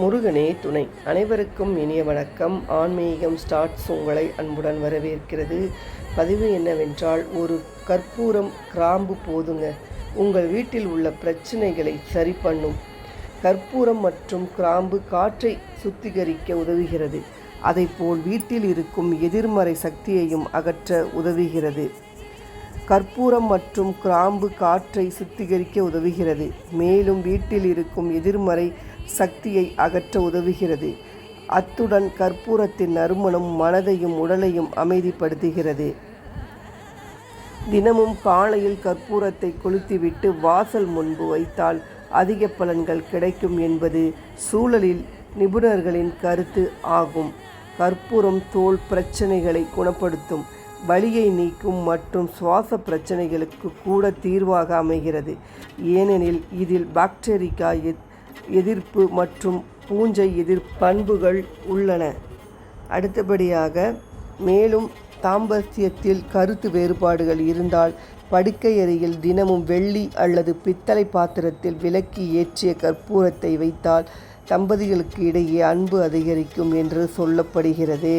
முருகனே துணை. அனைவருக்கும் இனிய வணக்கம். ஆன்மீகம் ஸ்டார்ட்ஸ் உங்களை அன்புடன் வரவேற்கிறது. பதிவு என்னவென்றால் ஒரு கற்பூரம் கிராம்பு போதுங்க. உங்கள் வீட்டில் உள்ள பிரச்சனைகளை சரி பண்ணும். கற்பூரம் மற்றும் கிராம்பு காற்றை சுத்திகரிக்க உதவுகிறது. அதைப்போல் வீட்டில் இருக்கும் எதிர்மறை சக்தியையும் அகற்ற உதவுகிறது. கற்பூரம் மற்றும் கிராம்பு காற்றை சுத்திகரிக்க உதவுகிறது. மேலும் வீட்டில் இருக்கும் எதிர்மறை சக்தியை அகற்ற உதவுகிறது. அத்துடன் கற்பூரத்தின் நறுமணம் மனதையும் உடலையும் அமைதிப்படுத்துகிறது. தினமும் காலையில் கற்பூரத்தை கொளுத்திவிட்டு வாசல் முன்பு வைத்தால் அதிக பலன்கள் கிடைக்கும் என்பது சூழலில் நிபுணர்களின் கருத்து ஆகும். கற்பூரம் தோல் பிரச்சனைகளை குணப்படுத்தும். வலியை நீக்கும் மற்றும் சுவாச பிரச்சனைகளுக்கு கூட தீர்வாக அமைகிறது. ஏனெனில் இதில் பாக்டீரிக்கா எதிர்ப்பு மற்றும் பூஞ்சை எதிர் பண்புகள் உள்ளன. அடுத்தபடியாக மேலும் தாம்பத்தியத்தில் கருத்து வேறுபாடுகள் இருந்தால் படுக்கை அறையில் தினமும் வெள்ளி அல்லது பித்தளை பாத்திரத்தில் விலக்கி ஏற்றிய கற்பூரத்தை வைத்தால் தம்பதிகளுக்கு இடையே அன்பு அதிகரிக்கும் என்று சொல்லப்படுகிறது.